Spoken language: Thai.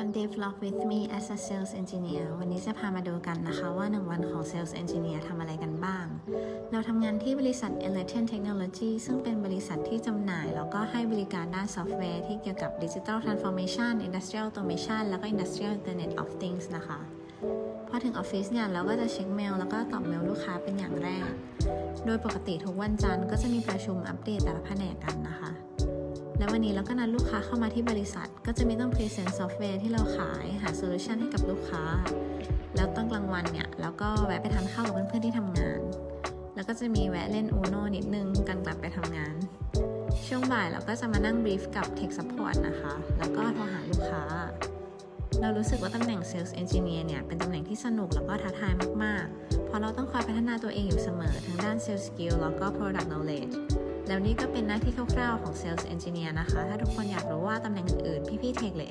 One day vlog with me as a sales engineer วันนี้จะพามาดูกันนะคะว่า 1 วันของ sales engineer ทำอะไรกันบ้าง เราทำงานที่บริษัท e l e t e n Technology ซึ่งเป็นบริษัทที่จำหน่าย แล้วก็ให้บริการด้านซอฟต์แวร์ที่เกี่ยวกับ Digital Transformation Industrial Automation แล้วก็ Industrial Internet of Things นะคะ พอถึงออฟฟิศเนี่ยเราก็จะเช็คเมลแล้วก็ตอบเมลลูกค้าเป็นอย่างแรก โดยปกติทุกวันจันทร์ก็จะมีประชุมอัปเดตแต่ละแผนกกันนะคะ แล้ววันนี้เราก็นัดลูกค้าเข้ามาที่บริษัท ก็จะมีต้องพรีเซนต์ซอฟต์แวร์ที่เราขายหาโซลูชันให้กับลูกค้า แล้วตอนกลางวันเนี่ยเราก็แวะไปทานข้าวกับเพื่อนๆที่ทำงาน แล้วก็จะมีแวะเล่นอูโนนิดนึงกันกลับไปทำงาน ช่วงบ่ายเราก็จะมานั่งบรีฟกับ Tech Support นะคะ แล้วก็โทรหาลูกค้า เรารู้สึกว่าตำแหน่ง Sales Engineer เนี่ยเป็นตำแหน่งที่สนุกแล้วก็ท้าทายมากๆ เพราะเราต้องคอยพัฒนาตัวเองอยู่เสมอทั้งด้าน Sales Skill แล้วก็ Product Knowledge แล้วนี่ก็เป็นหน้าที่คร่าวๆของ Sales Engineer นะคะ ถ้าทุกคนอยากรู้ว่าตำแหน่งอื่นๆพี่ๆ Tech หรือ